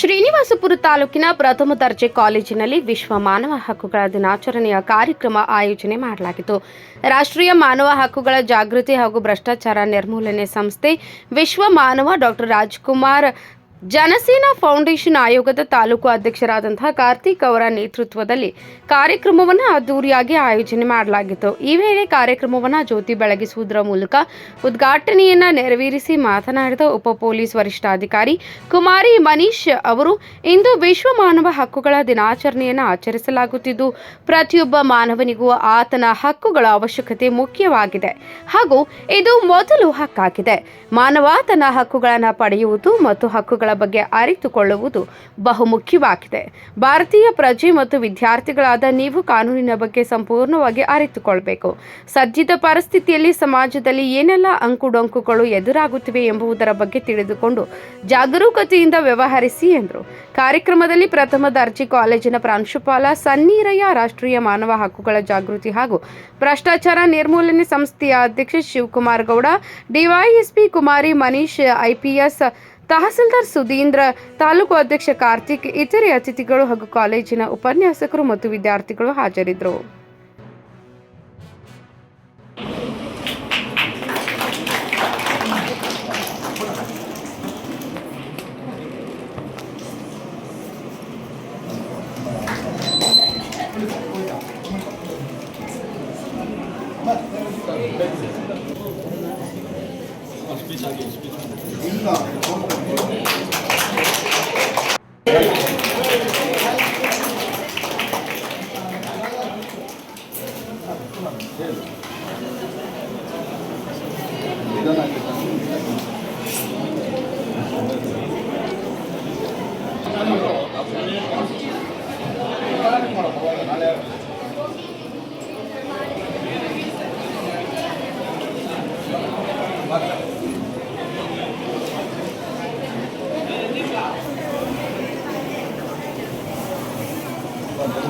ಶ್ರೀನಿವಾಸಪುರ ತಾಲೂಕಿನ ಪ್ರಥಮ ದರ್ಜೆ ಕಾಲೇಜಿನಲ್ಲಿ ವಿಶ್ವ ಮಾನವ ಹಕ್ಕುಗಳ ದಿನಾಚರಣೆಯ ಕಾರ್ಯಕ್ರಮ ಆಯೋಜನೆ ಮಾಡಲಾಗಿತ್ತು. ರಾಷ್ಟ್ರೀಯ ಮಾನವ ಹಕ್ಕುಗಳ ಜಾಗೃತಿ ಹಾಗೂ ಭ್ರಷ್ಟಾಚಾರ ನಿರ್ಮೂಲನೆ ಸಂಸ್ಥೆ ವಿಶ್ವ ಮಾನವ ಡಾಕ್ಟರ್ ರಾಜ್ಕುಮಾರ್ ಜನಸೇನಾ ಫೌಂಡೇಶನ್ ಆಯೋಗದ ತಾಲೂಕು ಅಧ್ಯಕ್ಷರಾದಂತಹ ಕಾರ್ತಿಕ್ ಅವರ ನೇತೃತ್ವದಲ್ಲಿ ಕಾರ್ಯಕ್ರಮವನ್ನು ಅದ್ದೂರಿಯಾಗಿ ಆಯೋಜನೆ ಮಾಡಲಾಗಿತ್ತು. ಈ ವೇಳೆ ಕಾರ್ಯಕ್ರಮವನ್ನು ಜ್ಯೋತಿ ಬೆಳಗಿಸುವುದರ ಮೂಲಕ ಉದ್ಘಾಟನೆಯನ್ನ ನೆರವೇರಿಸಿ ಮಾತನಾಡಿದ ಉಪ ಪೊಲೀಸ್ ವರಿಷ್ಠಾಧಿಕಾರಿ ಕುಮಾರಿ ಮನೀಶ್ ಅವರು, ಇಂದು ವಿಶ್ವ ಮಾನವ ಹಕ್ಕುಗಳ ದಿನಾಚರಣೆಯನ್ನು ಆಚರಿಸಲಾಗುತ್ತಿದ್ದು, ಪ್ರತಿಯೊಬ್ಬ ಮಾನವನಿಗೂ ಆತನ ಹಕ್ಕುಗಳ ಅವಶ್ಯಕತೆ ಮುಖ್ಯವಾಗಿದೆ ಹಾಗೂ ಇದು ಮೊದಲು ಹಕ್ಕಾಗಿದೆ. ಮಾನವ ತನ್ನ ಹಕ್ಕುಗಳನ್ನು ಪಡೆಯುವುದು ಮತ್ತು ಹಕ್ಕುಗಳ ಬಗ್ಗೆ ಅರಿತುಕೊಳ್ಳುವುದು ಬಹುಮುಖ್ಯವಾಗಿದೆ. ಭಾರತೀಯ ಪ್ರಜೆ ಮತ್ತು ವಿದ್ಯಾರ್ಥಿಗಳಾದ ನೀವು ಕಾನೂನಿನ ಬಗ್ಗೆ ಸಂಪೂರ್ಣವಾಗಿ ಅರಿತುಕೊಳ್ಬೇಕು. ಸದ್ಯದ ಪರಿಸ್ಥಿತಿಯಲ್ಲಿ ಸಮಾಜದಲ್ಲಿ ಏನೆಲ್ಲ ಅಂಕುಡೊಂಕುಗಳು ಎದುರಾಗುತ್ತಿವೆ ಎಂಬುದರ ಬಗ್ಗೆ ತಿಳಿದುಕೊಂಡು ಜಾಗರೂಕತೆಯಿಂದ ವ್ಯವಹರಿಸಿ ಎಂದರು. ಕಾರ್ಯಕ್ರಮದಲ್ಲಿ ಪ್ರಥಮ ದರ್ಜೆ ಕಾಲೇಜಿನ ಪ್ರಾಂಶುಪಾಲ ಸನ್ನೀರಯ್ಯ ರಾಷ್ಟ್ರೀಯ ಮಾನವ ಹಕ್ಕುಗಳ ಜಾಗೃತಿ ಹಾಗೂ ಭ್ರಷ್ಟಾಚಾರ ನಿರ್ಮೂಲನೆ ಸಂಸ್ಥೆಯ ಅಧ್ಯಕ್ಷ ಶಿವಕುಮಾರ್ ಗೌಡ, ಡಿವೈಎಸ್ಪಿ ಕುಮಾರಿ ಮನೀಶ್ ಐಪಿಎಸ್ ತಹಸೀಲ್ದಾರ್ ಸುಧೀಂದ್ರ ತಾಲೂಕು ಅಧ್ಯಕ್ಷ ಕಾರ್ತಿಕ್ ಇತರೆ ಅತಿಥಿಗಳು ಹಾಗೂ ಕಾಲೇಜಿನ ಉಪನ್ಯಾಸಕರು ಮತ್ತು ವಿದ್ಯಾರ್ಥಿಗಳು ಹಾಜರಿದ್ದರು.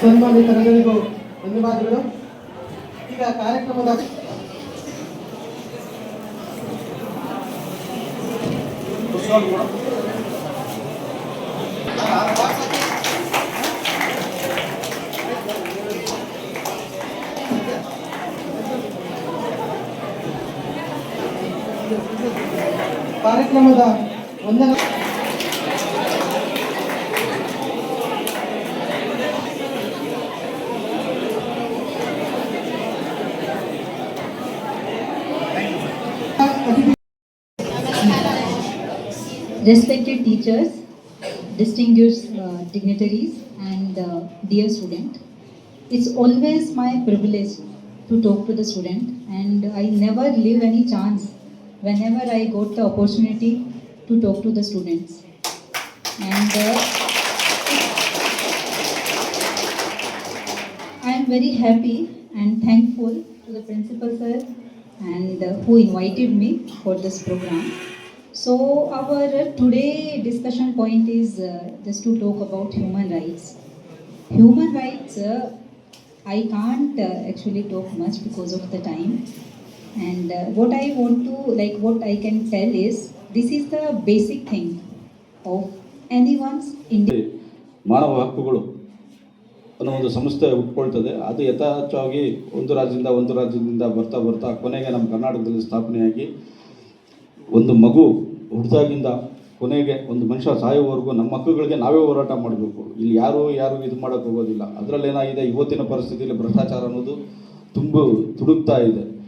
ಸನ್ಮಾನಿತರೆಲ್ಲರಿಗೂ ಧನ್ಯವಾದಗಳು. ಈಗ ಕಾರ್ಯಕ್ರಮದ ಕಾರ್ಯಕ್ರಮದ ಒಂದನೇ Respected teachers, distinguished uh, dignitaries, and uh, dear student, it's always my privilege to talk to the student, and I never leave any chance whenever I got the opportunity to talk to the students. And uh, I am very happy and thankful to the principal sir and uh, who invited me for this program. So our uh, today discussion point is uh, just to talk about human rights. Human rights, uh, I can't uh, actually talk much because of the time. And uh, what I want to, like what I can tell is, this is the basic thing of anyone's Indian. ಮಾನವ ಹಕ್ಕುಗಳು ಅನ್ನೋ ಒಂದು ಸಂಸ್ಥೆ ಹುಟ್ಕೊಳ್ತದೆ ಅದು ಯಥಾರ್ಥವಾಗಿ ಒಂದು ರಾಜ್ಯದಿಂದ ಒಂದು ರಾಜ್ಯದಿಂದ ಬರ್ತಾ ಬರ್ತಾ ಕೊನೆಗೆ ನಮ್ಮ ಕರ್ನಾಟಕದಲ್ಲಿ ಸ್ಥಾಪನೆಯಾಗಿ ಒಂದು ಮಗು ಹುಟ್ಟಿದಾಗಿಂದ ಕೊನೆಗೆ ಒಂದು ಮನುಷ್ಯ ಸಾಯೋವರೆಗೂ ನಮ್ಮ ಮಕ್ಕಳುಗಳಿಗೆ ನಾವೇ ಹೋರಾಟ ಮಾಡಬೇಕು. ಇಲ್ಲಿ ಯಾರು ಯಾರು ಇದು ಮಾಡೋಕ್ಕೆ ಹೋಗೋದಿಲ್ಲ. ಅದರಲ್ಲಿ ಏನಾಗಿದೆ? ಇವತ್ತಿನ ಪರಿಸ್ಥಿತಿಯಲ್ಲಿ ಭ್ರಷ್ಟಾಚಾರ ಅನ್ನೋದು ತುಂಬ ತುಡುಕ್ತಾ ಇದೆ.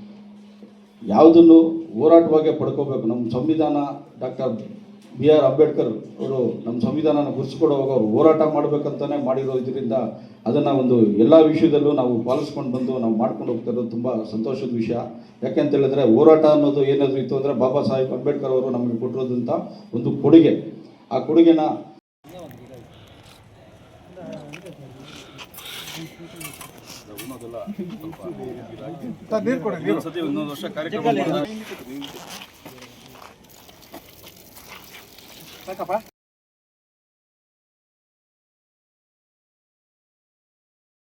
ಯಾವುದನ್ನು ಹೋರಾಟವಾಗೇ ಪಡ್ಕೋಬೇಕು? ನಮ್ಮ ಸಂವಿಧಾನ ಡಾಕ್ಟರ್ ಬಿ ಆರ್ ಅಂಬೇಡ್ಕರ್ ಅವರು ನಮ್ಮ ಸಂವಿಧಾನನ ಗುರುತಿಸ್ಕೊಡುವಾಗ ಅವರು ಹೋರಾಟ ಮಾಡಬೇಕಂತಾನೆ ಮಾಡಿರೋ ಇದರಿಂದ ಅದನ್ನು ಒಂದು ಎಲ್ಲ ವಿಷಯದಲ್ಲೂ ನಾವು ಪಾಲಿಸ್ಕೊಂಡು ಬಂದು ನಾವು ಮಾಡ್ಕೊಂಡು ಹೋಗ್ತಾ ಇರೋದು ತುಂಬ ಸಂತೋಷದ ವಿಷಯ. ಯಾಕೆಂತ ಹೇಳಿದ್ರೆ ಹೋರಾಟ ಅನ್ನೋದು ಏನಾದರೂ ಇತ್ತು ಅಂದರೆ ಬಾಬಾ ಸಾಹೇಬ್ ಅಂಬೇಡ್ಕರ್ ಅವರು ನಮಗೆ ಕೊಟ್ಟಿರೋದಂಥ ಒಂದು ಕೊಡುಗೆ. ಆ ಕೊಡುಗೆನ ಇನ್ನೊಂದು ವರ್ಷ ಕಾರ್ಯಕ್ರಮ ¿Está capaz?